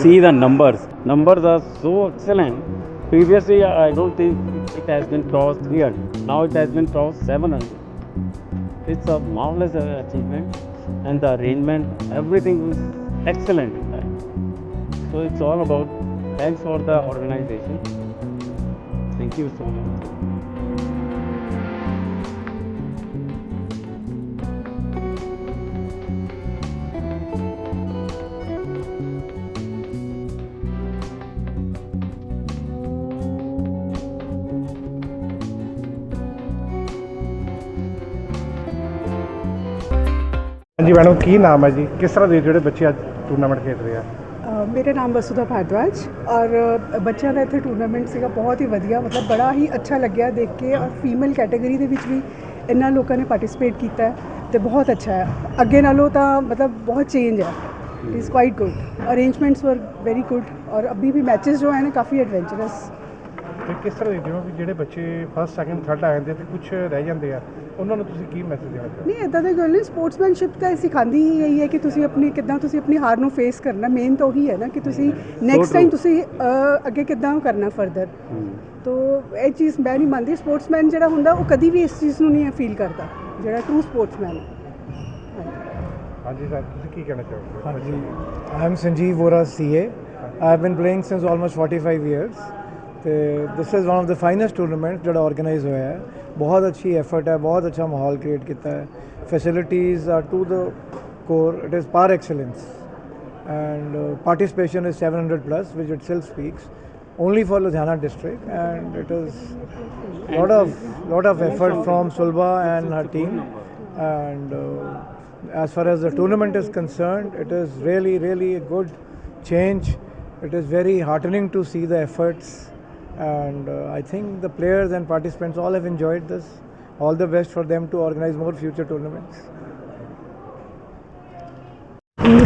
See the numbers. Numbers are so excellent. Previously, I don't think it has been crossed 300. Now it has been crossed 700. It's a marvelous uh, achievement, and the arrangement, everything was excellent. So it's all about thanks for the organization. Thank you so much. ਹਾਂਜੀ madam, ਕੀ ਨਾਮ ਹੈ ਜੀ? ਕਿਸ ਤਰ੍ਹਾਂ ਦੇ ਜਿਹੜੇ ਬੱਚੇ ਅੱਜ ਟੂਰਨਾਮੈਂਟ ਖੇਡ ਰਹੇ ਆ? ਮੇਰਾ ਨਾਮ ਵਸੁਧਾ ਭਾਰਦਵਾਜ ਔਰ ਬੱਚਿਆਂ ਦਾ ਇੱਥੇ ਟੂਰਨਾਮੈਂਟ ਸੀਗਾ, ਬਹੁਤ ਹੀ ਵਧੀਆ, ਮਤਲਬ ਬੜਾ ਹੀ ਅੱਛਾ ਲੱਗਿਆ ਦੇਖ ਕੇ ਔਰ ਫੀਮੇਲ ਕੈਟਾਗਰੀ ਦੇ ਵਿੱਚ ਵੀ ਇੰਨਾ ਲੋਕਾਂ ਨੇ ਪਾਰਟਿਸਿਪੇਟ ਕੀਤਾ ਹੈ ਤੇ ਬਹੁਤ ਅੱਛਾ ਹੈ। ਅੱਗੇ ਨਾਲੋਂ ਤਾਂ ਮਤਲਬ ਬਹੁਤ ਚੇਂਜ ਹੈ। It is quite good arrangements were very good ਔਰ ਅਭੀ ਵੀ ਮੈਚਸ ਜੋ ਹੈ ਨਾ ਕਾਫੀ ਐਡਵੈਂਚਰਸ ਤੇ ਕਿਸ ਤਰ੍ਹਾਂ ਦੇਖਦੇ ਹੋ ਕਿ ਜਿਹੜੇ ਬੱਚੇ ਫਸਟ ਸੈਕਿੰਡ ਥਰਡ ਆ ਜਾਂਦੇ ਤੇ ਕੁਝ ਰਹਿ ਜਾਂਦੇ ਆ ਉਹਨਾਂ ਨੂੰ ਤੁਸੀਂ ਕੀ ਮੈਸੇਜ ਦੇਣਾ ਚਾਹੋਗੇ? ਨਹੀਂ ਇਦਾਂ ਦੀ ਗੱਲ ਨਹੀਂ ਸਪੋਰਟਸਮੈਨਸ਼ਿਪ ਤਾਂ ਸਿਖਾਉਂਦੀ ਹੀ ਇਹੀ ਹੈ ਕਿ ਤੁਸੀਂ ਆਪਣੀ ਕਿੱਦਾਂ ਤੁਸੀਂ ਆਪਣੀ ਹਾਰ ਨੂੰ ਫੇਸ ਕਰਨਾ ਮੇਨ ਤਾਂ ਉਹੀ ਹੈ ਨਾ ਕਿ ਤੁਸੀਂ ਨੈਕਸਟ ਟਾਈਮ ਤੁਸੀਂ ਅ, ਅੱਗੇ ਕਿੱਦਾਂ ਕਰਨਾ ਫਰਦਰ ਤੋ ਇਹ ਚੀਜ਼ ਮੈਂ ਨਹੀਂ ਮੰਨਦੀ ਸਪੋਰਟਸਮੈਨ ਜਿਹੜਾ ਹੁੰਦਾ ਉਹ ਕਦੀ ਵੀ ਇਸ ਚੀਜ਼ ਨੂੰ ਨਹੀਂ ਫੀਲ ਕਰਦਾ ਜਿਹੜਾ ਟਰੂ ਸਪੋਰਟਸਮੈਨ ਹੈ। ਹਾਂਜੀ ਸਰ ਤੁਸੀਂ ਕੀ ਕਹਿਣਾ ਚਾਹੋਗੇ? ਹਾਂਜੀ I am Sanjeev Vora CA. I have been playing since almost 45 years. ਤੇ this is one of the finest tournaments ਜਿਹੜਾ ਆਰਗੇਨਾਈਜ਼ ਹੋਇਆ ਹੈ ਬਹੁਤ ਅੱਛੀ ਐਫਰਟ ਹੈ ਬਹੁਤ ਅੱਛਾ ਮਾਹੌਲ ਕ੍ਰੀਏਟ ਕੀਤਾ ਹੈ facilities are to the core it is par excellence and uh, participation is 700 plus which itself speaks only for Ludhiana district and it is lot of lot of effort from Sulba and her team and uh, as far as the tournament is concerned it is really really a good change it is very heartening to see the efforts and uh, I think the players and participants all have enjoyed this all the best for them to organize more future tournaments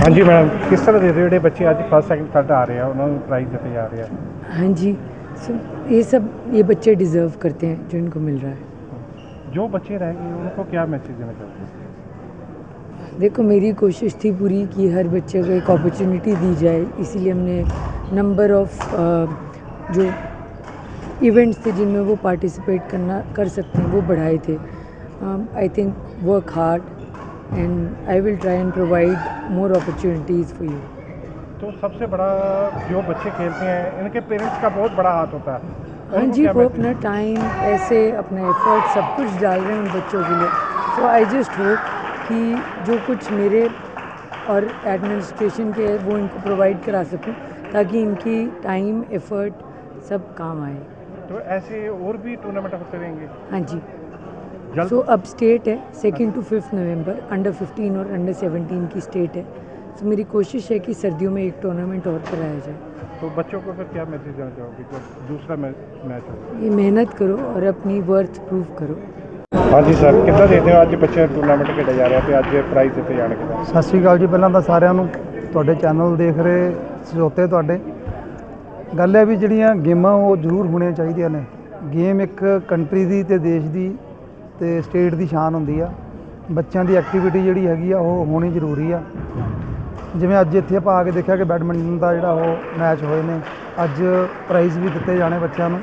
ਹਾਂਜੀ madam ਕਿਸ ਤਰ੍ਹਾਂ ਦੇ ਜਿਹੜੇ ਬੱਚੇ ਅੱਜ first second third ਆ ਰਹੇ ਆ ਉਹਨਾਂ ਨੂੰ ਪ੍ਰਾਈਜ਼ ਦਿੱਤੇ ਜਾ ਰਹੇ ਆ हाँ जी सो ये सब ये बच्चे डिज़र्व करते हैं जो इनको मिल रहा है ਜੋ ਬੱਚੇ ਰਹਿ ਗਏ ਉਹਨਾਂ को क्या मैसेज देना चाहोगे देखो मेरी कोशिश थी पूरी कि हर बच्चे को एक अपॉर्चुनिटी दी जाए इसीलिए हमने नंबर ऑफ जो इवेंट्स थे जिनमें वो पार्टिसिपेट करना कर सकते हैं वो बढ़ाए थे। I think work hard and I will try and provide more opportunities for you तो सबसे बड़ा जो बच्चे खेलते हैं इनके पेरेंट्स का बहुत बड़ा हाथ होता है। हाँ जी वो अपना टाइम पैसे अपना एफर्ट सब कुछ डाल रहे हैं उन बच्चों के लिए। सो आई जस्ट होप कि जो कुछ मेरे और एडमिनिस्ट्रेशन के वो इनको प्रोवाइड करा सकूँ ताकि इनकी टाइम एफर्ट सब काम आए। तो ऐसे और भी टूर्नामेंट होते रहेंगे हाँ जी जल्द सो अब स्टेट है second to fifth November under 15 और अंडर 17 की स्टेट है तो मेरी कोशिश है कि सर्दियों में एक टूर्नामेंट और कराया जाए तो बच्चों को फिर क्या मैसेज देना चाहोगे जब दूसरा मैच हो ये मेहनत करो और अपनी वर्थ प्रूव करो ਹਾਂਜੀ ਸਰ ਕਿੱਦਾਂ ਦੇਖਦੇ ਹੋ ਅੱਜ ਬੱਚੇ ਟੂਰਨਾਮੈਂਟ ਖੇਡਿਆ ਜਾ ਰਿਹਾ ਤੇ ਅੱਜ ਪ੍ਰਾਈਜ਼ ਦਿੱਤੇ ਜਾਣਗੇ ਸਤਿ ਸ਼੍ਰੀ ਅਕਾਲ ਜੀ ਪਹਿਲਾਂ ਤਾਂ ਸਾਰਿਆਂ ਨੂੰ ਤੁਹਾਡੇ ਚੈਨਲ ਦੇਖ ਰਹੇ ਸਰੋਤੇ ਤੁਹਾਡੇ ਗੱਲ ਹੈ ਵੀ ਜਿਹੜੀਆਂ ਗੇਮਾਂ ਉਹ ਜ਼ਰੂਰ ਹੋਣੀਆਂ ਚਾਹੀਦੀਆਂ ਨੇ। ਗੇਮ ਇੱਕ ਕੰਟਰੀ ਦੀ ਅਤੇ ਦੇਸ਼ ਦੀ ਅਤੇ ਸਟੇਟ ਦੀ ਸ਼ਾਨ ਹੁੰਦੀ ਆ। ਬੱਚਿਆਂ ਦੀ ਐਕਟੀਵਿਟੀ ਜਿਹੜੀ ਹੈਗੀ ਆ, ਉਹ ਹੋਣੀ ਜ਼ਰੂਰੀ ਆ। ਜਿਵੇਂ ਅੱਜ ਇੱਥੇ ਆਪਾਂ ਆ ਕੇ ਦੇਖਿਆ ਕਿ ਬੈਡਮਿੰਟਨ ਦਾ ਜਿਹੜਾ ਉਹ ਮੈਚ ਹੋਏ ਨੇ। ਅੱਜ ਪ੍ਰਾਈਜ਼ ਵੀ ਦਿੱਤੇ ਜਾਣੇ ਬੱਚਿਆਂ ਨੂੰ।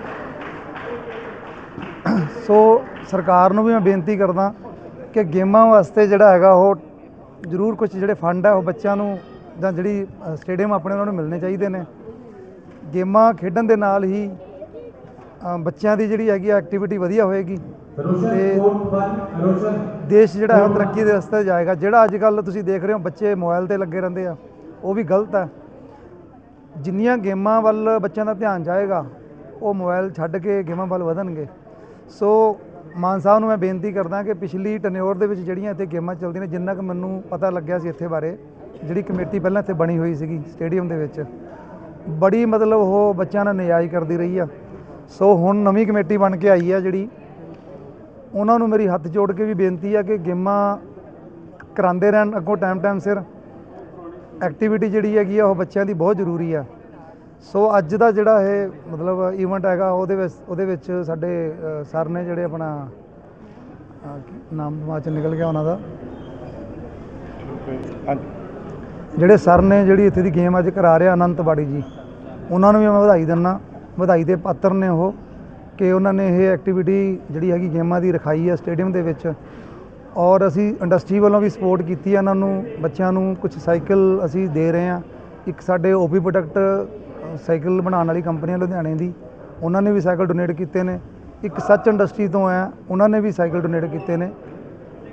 ਸੋ ਸਰਕਾਰ ਨੂੰ ਵੀ ਮੈਂ ਬੇਨਤੀ ਕਰਦਾ ਕਿ ਗੇਮਾਂ ਵਾਸਤੇ ਜਿਹੜਾ ਹੈਗਾ ਉਹ ਜ਼ਰੂਰ ਕੁਝ ਜਿਹੜੇ ਫੰਡ ਹੈ ਉਹ ਬੱਚਿਆਂ ਨੂੰ ਜਾਂ ਜਿਹੜੀ ਸਟੇਡੀਅਮ ਆਪਣੇ ਉਹਨਾਂ ਨੂੰ ਮਿਲਣੇ ਚਾਹੀਦੇ ਨੇ। ਗੇਮਾਂ ਖੇਡਣ ਦੇ ਨਾਲ ਹੀ ਬੱਚਿਆਂ ਦੀ ਜਿਹੜੀ ਹੈਗੀ ਐਕਟੀਵਿਟੀ ਵਧੀਆ ਹੋਏਗੀ। ਤੇ ਦੇਸ਼ ਜਿਹੜਾ ਹੈ ਤਰੱਕੀ ਦੇ ਰਸਤੇ ਜਾਏਗਾ। ਜਿਹੜਾ ਅੱਜ ਕੱਲ ਤੁਸੀਂ ਦੇਖ ਰਹੇ ਹੋ ਬੱਚੇ ਮੋਬਾਈਲ ਤੇ ਲੱਗੇ ਰਹਿੰਦੇ ਆ ਉਹ ਵੀ ਗਲਤ ਹੈ। ਜਿੰਨੀਆਂ ਗੇਮਾਂ ਵੱਲ ਬੱਚਿਆਂ ਦਾ ਧਿਆਨ ਜਾਏਗਾ ਉਹ ਮੋਬਾਈਲ ਛੱਡ ਕੇ ਗੇਮਾਂ ਵੱਲ ਵਧਣਗੇ। ਸੋ ਮਾਨ ਸਾਹਿਬ ਨੂੰ ਮੈਂ ਬੇਨਤੀ ਕਰਦਾ ਕਿ ਪਿਛਲੀ ਟਨਿਓਰ ਦੇ ਵਿੱਚ ਜਿਹੜੀਆਂ ਇੱਥੇ ਗੇਮਾਂ ਚੱਲਦੀਆਂ ਨੇ ਜਿੰਨਾ ਕੁ ਮੈਨੂੰ ਪਤਾ ਲੱਗਿਆ ਸੀ ਇੱਥੇ ਬਾਰੇ ਜਿਹੜੀ ਕਮੇਟੀ ਪਹਿਲਾਂ ਇੱਥੇ ਬਣੀ ਹੋਈ ਸੀਗੀ ਸਟੇਡੀਅਮ ਦੇ ਵਿੱਚ ਬੜੀ ਮਤਲਬ ਉਹ ਬੱਚਿਆਂ ਨਾਲ ਨਜਾਇਜ਼ ਕਰਦੀ ਰਹੀ ਆ। ਸੋ ਹੁਣ ਨਵੀਂ ਕਮੇਟੀ ਬਣ ਕੇ ਆਈ ਆ ਜਿਹੜੀ, ਉਹਨਾਂ ਨੂੰ ਮੇਰੀ ਹੱਥ ਜੋੜ ਕੇ ਵੀ ਬੇਨਤੀ ਆ ਕਿ ਗੇਮਾਂ ਕਰਾਉਂਦੇ ਰਹਿਣ, ਅੱਗੋਂ ਟਾਈਮ ਟਾਈਮ ਸਿਰ। ਐਕਟੀਵਿਟੀ ਜਿਹੜੀ ਹੈਗੀ ਆ ਉਹ ਬੱਚਿਆਂ ਦੀ ਬਹੁਤ ਜ਼ਰੂਰੀ ਆ। ਸੋ ਅੱਜ ਦਾ ਜਿਹੜਾ ਇਹ ਮਤਲਬ ਈਵੈਂਟ ਹੈਗਾ, ਉਹਦੇ ਵਿੱਚ ਉਹਦੇ ਵਿੱਚ ਸਾਡੇ ਸਰ ਨੇ ਜਿਹੜੇ ਆਪਣਾ ਨਾਮ, ਦਿਮਾਗ ਚ ਨਿਕਲ ਗਿਆ ਉਹਨਾਂ ਦਾ। ਜਿਹੜੇ ਸਰ ਨੇ ਜਿਹੜੀ ਇੱਥੇ ਦੀ ਗੇਮ ਅੱਜ ਕਰਾ ਰਿਹਾ ਅਨੰਤ ਬਾੜੀ ਜੀ, ਉਹਨਾਂ ਨੂੰ ਵੀ ਮੈਂ ਵਧਾਈ ਦਿੰਦਾ ਵਧਾਈ ਦੇ ਪਾਤਰ ਨੇ ਉਹ ਕਿ ਉਹਨਾਂ ਨੇ ਇਹ ਐਕਟੀਵਿਟੀ ਜਿਹੜੀ ਹੈਗੀ ਗੇਮਾਂ ਦੀ ਰਖਾਈ ਹੈ ਸਟੇਡੀਅਮ ਦੇ ਵਿੱਚ। ਔਰ ਅਸੀਂ ਇੰਡਸਟਰੀ ਵੱਲੋਂ ਵੀ ਸਪੋਰਟ ਕੀਤੀ ਹੈ ਇਹਨਾਂ ਨੂੰ, ਬੱਚਿਆਂ ਨੂੰ ਕੁਝ ਸਾਈਕਲ ਅਸੀਂ ਦੇ ਰਹੇ ਹਾਂ ਇੱਕ ਸਾਡੇ ਓਪੀ ਪ੍ਰੋਡਕਟ ਸਾਈਕਲ ਬਣਾਉਣ ਵਾਲੀ ਕੰਪਨੀ ਹੈ ਲੁਧਿਆਣੇ ਦੀ, ਉਹਨਾਂ ਨੇ ਵੀ ਸਾਈਕਲ ਡੋਨੇਟ ਕੀਤੇ ਨੇ। ਇੱਕ ਸੱਚ ਇੰਡਸਟਰੀ ਤੋਂ ਹੈ ਉਹਨਾਂ ਨੇ ਵੀ ਸਾਈਕਲ ਡੋਨੇਟ ਕੀਤੇ ਨੇ।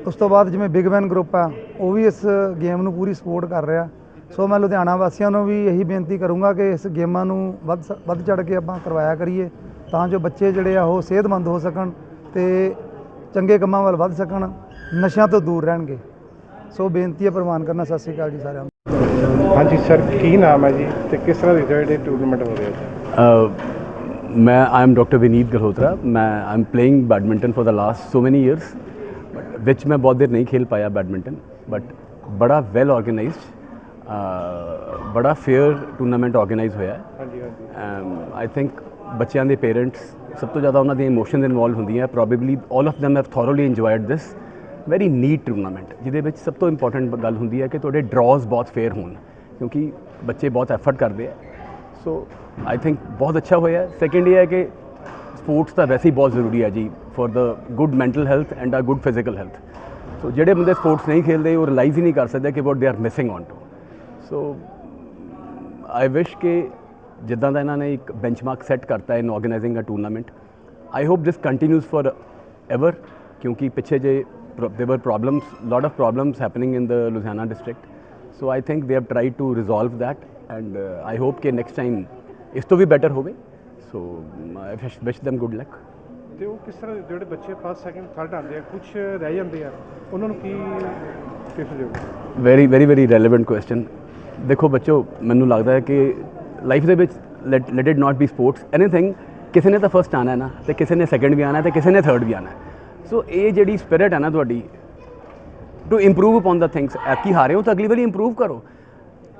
ਉਸ ਤੋਂ ਬਾਅਦ ਜਿਵੇਂ ਬਿਗ ਬੈਨ ਗਰੁੱਪ ਆ ਉਹ ਵੀ ਇਸ ਗੇਮ ਨੂੰ ਪੂਰੀ ਸਪੋਰਟ ਕਰ ਰਿਹਾ ਸੋ ਮੈਂ ਲੁਧਿਆਣਾ ਵਾਸੀਆਂ ਨੂੰ ਵੀ ਇਹੀ ਬੇਨਤੀ ਕਰੂੰਗਾ ਕਿ ਇਸ ਗੇਮਾਂ ਨੂੰ ਵੱਧ ਸ- ਵੱਧ ਚੜ ਕੇ ਆਪਾਂ ਕਰਵਾਇਆ ਕਰੀਏ ਤਾਂ ਜੋ ਬੱਚੇ ਜਿਹੜੇ ਆ ਉਹ ਸਿਹਤਮੰਦ ਹੋ ਸਕਣ ਤੇ ਚੰਗੇ ਕੰਮਾਂ ਵੱਲ ਵੱਧ ਸਕਣ ਨਸ਼ਿਆਂ ਤੋਂ ਦੂਰ ਰਹਿਣਗੇ ਸੋ ਬੇਨਤੀ ਹੈ ਪ੍ਰਵਾਨ ਕਰਨਾ ਸਤਿ ਸ਼੍ਰੀ ਅਕਾਲ ਜੀ ਸਾਰਿਆਂ ਨੂੰ ਹਾਂਜੀ ਸਰ ਕੀ ਨਾਮ ਹੈ ਜੀ ਤੇ ਕਿਸ ਤਰ੍ਹਾਂ ਦੇ ਜਿਹੜੇ ਟੂਰਨਾਮੈਂਟ ਹੋ ਰਹੇ ਆ मैं I am doctor Vineet Galhotra मैं I am playing badminton for the last so many years विच मैं बहुत देर नहीं खेल पाया बैडमिंटन बट बड़ा वेल ऑर्गेनाइज्ड बड़ा फेयर टूर्नामेंट ऑर्गेनाइज होया है ਹਾਂਜੀ ਹਾਂਜੀ ਆਈ ਥਿੰਕ ਬੱਚਿਆਂ ਦੇ ਪੇਰੈਂਟਸ ਸਭ ਤੋਂ ਜ਼ਿਆਦਾ ਉਹਨਾਂ ਦੀਆਂ ਇਮੋਸ਼ਨਸ ਇਨਵੋਲਵ ਹੁੰਦੀਆਂ probably 올 of them have thoroughly enjoyed this very neat tournament ਜਿਹਦੇ ਵਿੱਚ ਸਭ ਤੋਂ ਇੰਪੋਰਟੈਂਟ ਗੱਲ ਹੁੰਦੀ ਹੈ ਕਿ ਤੁਹਾਡੇ ਡਰਾਜ਼ ਬਹੁਤ ਫੇਅਰ ਹੋਣ ਕਿਉਂਕਿ ਬੱਚੇ ਬਹੁਤ ਐਫਰਟ ਕਰਦੇ ਆ ਸੋ ਆਈ ਥਿੰਕ ਬਹੁਤ ਅੱਛਾ ਹੋਇਆ ਸੈਕੰਡ ਇਹ ਹੈ ਕਿ ਸਪੋਰਟਸ ਤਾਂ ਵੈਸੇ ਹੀ ਬਹੁਤ ਜ਼ਰੂਰੀ ਹੈ ਜੀ for the good mental health and a good physical health so जो बंद स्पोर्ट्स नहीं खेलते वो रिलाइज ही नहीं कर सकते कि what they are missing on to so I wish के जिदा का इन्होंने एक बेंचमार्क सैट करता है in organising a tournament I hope this continues for ever क्योंकि पिछले जे they were problems lot of problems happening in the Ludhiana district so I think they have try to resolve that and I hope के next time इस तो भी better होवे so wish them good luck ਤੇ ਉਹ ਕਿਸ ਤਰ੍ਹਾਂ ਜਿਹੜੇ ਬੱਚੇ ਫਸਟ ਸੈਕਿੰਡ ਥਰਡ ਆਉਂਦੇ ਆ ਕੁਝ ਰਹਿ ਜਾਂਦੇ ਆ, ਉਹਨਾਂ ਨੂੰ ਕੀ ਟਿਪਸ ਦਿਓ very very very relevant question ਦੇਖੋ ਬੱਚੋ, ਮੈਨੂੰ ਲੱਗਦਾ ਹੈ ਕਿ ਲਾਈਫ ਦੇ ਵਿੱਚ let let it not be sports anything ਕਿਸੇ ਨੇ ਤਾਂ ਫਸਟ ਆਣਾ ਹੈ ਨਾ, ਤੇ ਕਿਸੇ ਨੇ ਸੈਕੰਡ ਵੀ ਆਣਾ ਹੈ ਤੇ ਕਿਸੇ ਨੇ ਥਰਡ ਵੀ ਆਣਾ ਸੋ ਇਹ ਜਿਹੜੀ ਸਪਿਰਿਟ ਹੈ ਨਾ ਤੁਹਾਡੀ to improve upon the things ਐਤਕੀ ਹਾਰੇ ਹੋ ਤਾਂ ਅਗਲੀ ਵਾਰੀ ਇੰਪਰੂਵ ਕਰੋ।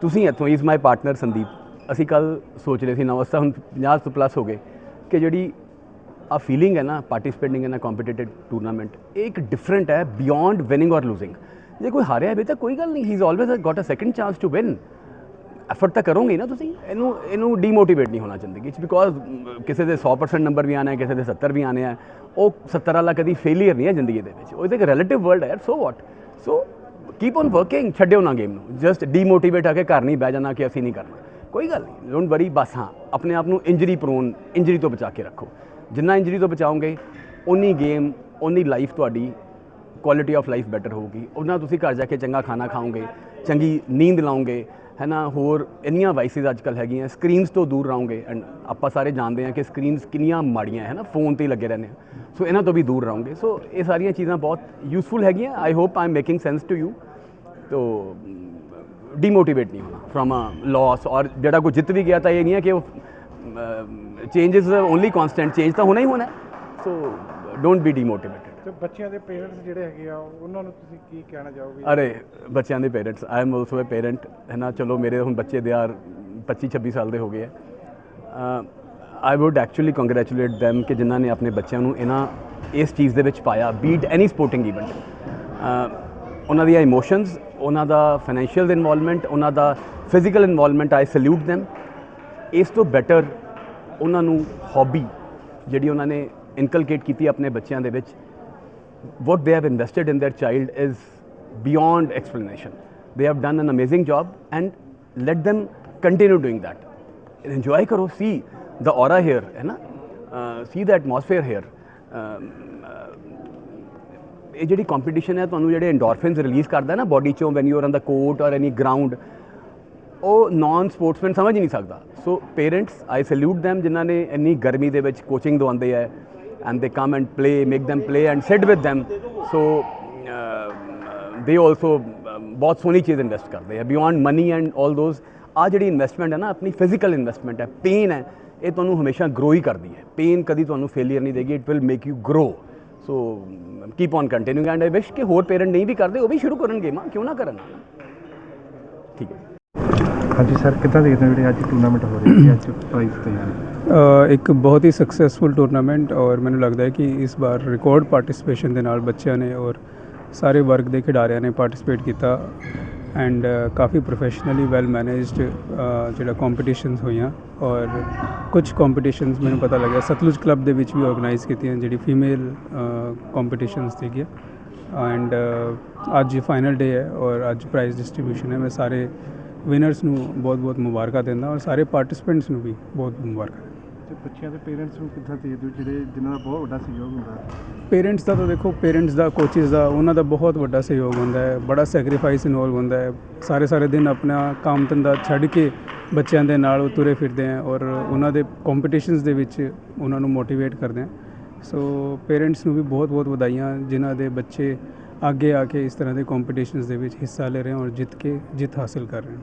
ਤੁਸੀਂ ਇੱਥੋਂ ਇਜ਼ ਮਾਈ ਪਾਰਟਨਰ ਸੰਦੀਪ, ਅਸੀਂ ਕੱਲ ਸੋਚ ਰਹੇ ਸੀ ਨਾ ਹੁਣ 50 ਤੋਂ ਪਲੱਸ ਹੋ ਗਏ, ਕਿ ਜਿਹੜੀ ਆ ਫੀਲਿੰਗ ਹੈ ਨਾ participating in a competitive tournament ਇਹ ਇੱਕ ਡਿਫਰੈਂਟ ਹੈ ਬਿਯੋਂਡ ਵਿਨਿੰਗ ਔਰ ਲੂਜ਼ਿੰਗ ਜੇ ਕੋਈ ਹਾਰਿਆ ਵੀ ਤਾਂ ਕੋਈ ਗੱਲ ਨਹੀਂ he is always got a second chance to win effort ਤਾਂ ਕਰੋਗੇ ਨਾ ਤੁਸੀਂ। ਇਹਨੂੰ ਇਹਨੂੰ ਡੀਮੋਟੀਵੇਟ ਨਹੀਂ ਹੋਣਾ ਜ਼ਿੰਦਗੀ 'ਚ ਬਿਕੋਜ਼ ਕਿਸੇ ਦੇ 100% ਨੰਬਰ ਵੀ ਆਣਾ ਹੈ ਕਿਸੇ ਦੇ 70 ਵੀ ਆਣੇ ਆ, ਉਹ 70 ਵਾਲਾ ਕਦੀ ਫੇਲੀਅਰ ਨਹੀਂ ਹੈ ਜ਼ਿੰਦਗੀ ਦੇ ਵਿੱਚ। ਉਹ ਇੱਕ ਰਿਲੇਟਿਵ ਵਰਲਡ ਹੈ so what so keep on working ਛੱਡਿਓ ਨਾ ਗੇਮ ਨੂੰ। ਜਸਟ ਡੀਮੋਟੀਵੇਟ ਆ ਕੇ ਘਰ ਨਹੀਂ ਬਹਿ ਜਾਣਾ ਕਿ ਅਸੀਂ ਨਹੀਂ ਕਰਨਾ। ਕੋਈ ਗੱਲ ਨਹੀਂ ਡੋਂਟ ਵਰੀ ਬਸ ਹਾਂ, ਆਪਣੇ ਆਪ ਨੂੰ ਇੰਜਰੀ ਪ੍ਰੋਨ ਇੰਜਰੀ ਤੋਂ ਬਚਾ ਕੇ ਰੱਖੋ। ਜਿੰਨਾ ਇੰਜਰੀ ਤੋਂ ਬਚਾਓਗੇ ਉਨੀ ਗੇਮ ਉਨੀ ਲਾਈਫ ਤੁਹਾਡੀ ਕੁਆਲਿਟੀ ਆਫ ਲਾਈਫ ਬੈਟਰ ਹੋਊਗੀ। ਉਹਨਾਂ ਤੁਸੀਂ ਘਰ ਜਾ ਕੇ ਚੰਗਾ ਖਾਣਾ ਖਾਓਗੇ, ਚੰਗੀ ਨੀਂਦ ਲਾਓਗੇ ਹੈ ਨਾ ਹੋਰ ਇੰਨੀਆਂ ਵਾਈਸਿਸ ਅੱਜ ਕੱਲ੍ਹ ਹੈਗੀਆਂ ਸਕਰੀਨਸ ਤੋਂ ਦੂਰ ਰਹੋਗੇ। ਐਂਡ ਆਪਾਂ ਸਾਰੇ ਜਾਣਦੇ ਹਾਂ ਕਿ ਸਕਰੀਨਸ ਕਿੰਨੀਆਂ ਮਾੜੀਆਂ ਹੈ ਨਾ ਫੋਨ ਤੇ ਲੱਗੇ ਰਹਿੰਦੇ ਆ ਸੋ ਇਹਨਾਂ ਤੋਂ ਵੀ ਦੂਰ ਰਹੋਗੇ। ਸੋ ਇਹ ਸਾਰੀਆਂ ਚੀਜ਼ਾਂ ਬਹੁਤ ਯੂਸਫੁਲ ਹੈਗੀਆਂ। I hope I am making sense to you ਤੋ ਡੀਮੋਟੀਵੇਟ ਨਹੀਂ ਹੋਣਾ। ਫਰਮ ਅ ਲਾਸ ਔਰ ਜਿਹੜਾ ਕੋਈ ਜਿੱਤ ਵੀ ਗਿਆ ਤਾਂ ਇਹ ਨਹੀਂ ਹੈ ਕਿ ਉਹ change is only constant change ਤਾਂ ਹੋਣਾ ਹੀ ਹੋਣਾ ਸੋ ਡੋਂਟ ਬੀ ਡੀਮੋਟੀਵੇਟਡ ਤੇ ਬੱਚਿਆਂ ਦੇ ਪੇਰੈਂਟਸ ਜਿਹੜੇ ਹੈਗੇ ਆ ਉਹਨਾਂ ਨੂੰ ਤੁਸੀਂ ਕੀ ਕਹਿਣਾ ਚਾਹੋਗੇ? ਅਰੇ ਬੱਚਿਆਂ ਦੇ parents I am also a parent ਹੈ ਨਾ? ਚਲੋ ਮੇਰੇ ਹੁਣ ਬੱਚੇ ਦੇ ਆਰ 25 26 ਸਾਲ ਦੇ ਹੋ ਗਏ ਆ। I would actually congratulate them ਕਿ ਜਿਨ੍ਹਾਂ ਨੇ ਆਪਣੇ ਬੱਚਿਆਂ ਨੂੰ ਇਹਨਾਂ ਇਸ ਚੀਜ਼ ਦੇ ਵਿੱਚ ਪਾਇਆ ਬੀਟ ਐਨੀ ਸਪੋਰਟਿੰਗ ਇਵੈਂਟ ਉਹਨਾਂ ਦੀਆਂ ਇਮੋਸ਼ਨਸ ਉਹਨਾਂ ਦਾ ਫਾਈਨੈਂਸ਼ੀਅਲ ਇਨਵੋਲਵਮੈਂਟ ਉਹਨਾਂ ਦਾ physical involvement I salute them ਇਸ ਤੋਂ ਬੈਟਰ ਉਹਨਾਂ ਨੂੰ ਹੌਬੀ ਜਿਹੜੀ ਉਹਨਾਂ ਨੇ ਇਨਕਲਕੇਟ ਕੀਤੀ ਆਪਣੇ ਬੱਚਿਆਂ ਦੇ ਵਿੱਚ what they have invested in their child is beyond explanation. They have done an amazing job and let them continue doing that. Enjoy karo, see the aura here, है ना? Uh, see the atmosphere here. Um, uh, ਇਹ ਜਿਹੜੀ competition ਹੈ ਤੁਹਾਨੂੰ ਜਿਹੜੇ ਐਂਡੋਰਫਿਨਸ release ਕਰਦਾ ਨਾ body ਚੋਂ when you are on the court or any ground ਉਹ ਨਾਨ ਸਪੋਰਟਸਮੈਨ ਸਮਝ ਹੀ ਨਹੀਂ ਸਕਦਾ। So parents I salute them, ਜਿਨ੍ਹਾਂ ਨੇ ਇੰਨੀ ਗਰਮੀ ਦੇ ਵਿੱਚ ਕੋਚਿੰਗ ਦਵਾਉਂਦੇ ਆ and they come and play make them play and sit with them. So they also ਬਹੁਤ ਸੋਹਣੀ ਚੀਜ਼ ਇਨਵੈਸਟ ਕਰਦੇ ਆ beyond money and all those ਆ ਜਿਹੜੀ ਇਨਵੈਸਟਮੈਂਟ ਹੈ ਨਾ, ਆਪਣੀ ਫਿਜ਼ੀਕਲ ਇਨਵੈਸਟਮੈਂਟ ਹੈ ਪੇਨ ਹੈ ਇਹ ਤੁਹਾਨੂੰ ਹਮੇਸ਼ਾ ਗਰੋ ਹੀ ਕਰਦੀ ਹੈ। ਪੇਨ ਕਦੀ ਤੁਹਾਨੂੰ ਫੇਲੀਅਰ ਨਹੀਂ ਦੇਗੀ it will make you grow so keep on continuing and I wish ਕਿ ਹੋਰ ਪੇਰੈਂਟ ਨਹੀਂ ਵੀ ਕਰਦੇ, ਉਹ ਵੀ ਸ਼ੁਰੂ ਕਰਨ ਗੇਮਾਂ ਕਿਉਂ ਨਾ ਕਰਨ? ਠੀਕ ਹੈ। ਹਾਂਜੀ ਸਰ, ਕਿੱਦਾਂ ਦੇਖਦੇ ਹੋ ਜਿਹੜੇ ਅੱਜ ਟੂਰਨਾਮੈਂਟ ਹੋ ਰਹੇ ਸੀ ਅੱਜ ਪ੍ਰਾਈਜ਼ ਤੇ? ਇੱਕ ਬਹੁਤ ਹੀ ਸਕਸੈਸਫੁਲ ਟੂਰਨਾਮੈਂਟ ਔਰ ਮੈਨੂੰ ਲੱਗਦਾ ਹੈ ਕਿ ਇਸ ਵਾਰ ਰਿਕਾਰਡ ਪਾਰਟਿਸਿਪੇਸ਼ਨ ਦੇ ਨਾਲ ਬੱਚਿਆਂ ਨੇ ਔਰ ਸਾਰੇ ਵਰਗ ਦੇ ਖਿਡਾਰੀਆਂ ਨੇ ਪਾਰਟਿਸਿਪੇਟ ਕੀਤਾ ਐਂਡ ਕਾਫੀ ਪ੍ਰੋਫੈਸ਼ਨਲੀ ਵੈਲ ਮੈਨੇਜਡ ਜਿਹੜਾ ਕੰਪੀਟੀਸ਼ਨਸ ਹੋਈਆਂ ਔਰ ਕੁਝ ਕੰਪੀਟੀਸ਼ਨਸ ਮੈਨੂੰ ਪਤਾ ਲੱਗਿਆ, ਸਤਲੁਜ ਕਲੱਬ ਦੇ ਵਿੱਚ ਵੀ ਆਰਗੇਨਾਈਜ਼ ਕੀਤੀਆਂ ਜਿਹੜੀ ਫੀਮੇਲ ਕੰਪੀਟੀਸ਼ਨਸ ਸੀਗੀਆਂ ਐਂਡ ਅੱਜ ਫਾਈਨਲ ਡੇ ਹੈ ਔਰ ਅੱਜ ਪ੍ਰਾਈਜ਼ ਡਿਸਟ੍ਰੀਬਿਊਸ਼ਨ ਹੈ, ਮੈਂ ਸਾਰੇ ਵਿਨਰਸ ਨੂੰ ਬਹੁਤ-ਬਹੁਤ ਮੁਬਾਰਕਾਂ ਦਿੰਦਾ ਔਰ ਸਾਰੇ ਪਾਰਟਿਸਪੈਂਟਸ ਨੂੰ ਵੀ ਬਹੁਤ ਮੁਬਾਰਕਾਂ ਤੇ ਬੱਚਿਆਂ ਦੇ ਪੇਰੈਂਟਸ ਨੂੰ ਕਿੱਦਾਂ ਦੇ ਦਿਓ ਜਿਹੜੇ ਜਿਨ੍ਹਾਂ ਦਾ ਬਹੁਤ ਵੱਡਾ ਸਹਿਯੋਗ ਹੁੰਦਾ? ਪੇਰੈਂਟਸ ਦਾ ਤਾਂ ਦੇਖੋ ਪੇਰੈਂਟਸ ਦਾ ਕੋਚਿਸ ਦਾ ਉਹਨਾਂ ਦਾ ਬਹੁਤ ਵੱਡਾ ਸਹਿਯੋਗ ਹੁੰਦਾ ਹੈ ਬੜਾ ਸੈਕਰੀਫਾਈਸ ਇਨਵੋਲਵ ਹੁੰਦਾ ਹੈ। ਸਾਰੇ ਸਾਰੇ ਦਿਨ ਆਪਣਾ ਕੰਮ ਧੰਦਾ ਛੱਡ ਕੇ ਬੱਚਿਆਂ ਦੇ ਨਾਲ ਉਹ ਤੁਰੇ ਫਿਰਦੇ ਆ ਔਰ ਉਹਨਾਂ ਦੇ ਕੰਪੀਟੀਸ਼ਨਸ ਦੇ ਵਿੱਚ ਉਹਨਾਂ ਨੂੰ ਮੋਟੀਵੇਟ ਕਰਦੇ ਆ ਸੋ ਪੇਰੈਂਟਸ ਨੂੰ ਵੀ ਬਹੁਤ ਬਹੁਤ ਵਧਾਈਆਂ ਜਿਨ੍ਹਾਂ ਦੇ ਬੱਚੇ ਅੱਗੇ ਆ ਕੇ ਇਸ ਤਰ੍ਹਾਂ ਦੇ ਕੰਪੀਟੀਸ਼ਨਸ ਦੇ ਵਿੱਚ ਹਿੱਸਾ ਲੈ ਰਹੇ ਹਾਂ ਔਰ ਜਿੱਤ ਕੇ ਜਿੱਤ ਹਾਸਲ ਕਰ ਰਹੇ ਹਾਂ।